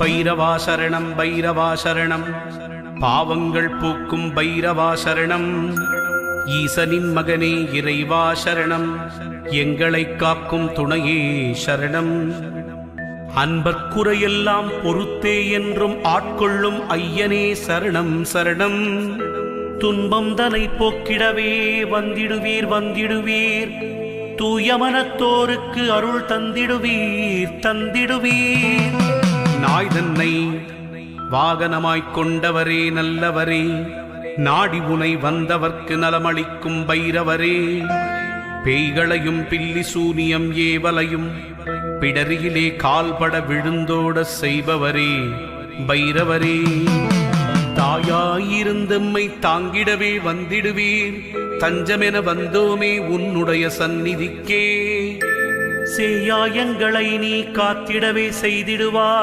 பைரவா சரணம் பாவங்கள் பூக்கும் பைரவாசரணம். ஈசனின் மகனே இறைவா சரணம் எங்களை காக்கும் துணையே சரணம். அன்பர்க்குறையெல்லாம் பொறுத்தே என்றும் ஆட்கொள்ளும் ஐயனே சரணம் சரணம். துன்பம் தனை போக்கிடவே வந்திடுவீர் வந்திடுவீர். தூயமனத்தோருக்கு அருள் தந்திடுவீர் தந்திடுவீர். நாய் தன்னை வாகனமாய்க் கொண்டவரே நல்லவரே நாடி உனை வந்தவர்க்கு நலமளிக்கும் பைரவரே. பேய்களையும் பில்லி சூனியம் ஏவலையும் பிடரியிலே கால்பட விழுந்தோட செய்பவரே பைரவரே. தாயாயிருந்தம்மை தாங்கிடவே வந்திடுவீர் தஞ்சமென வந்தோமே உன்னுடைய சந்நிதிக்கே. செய்யாயங்களை நீ காத்திடவே செய்திடுவார்.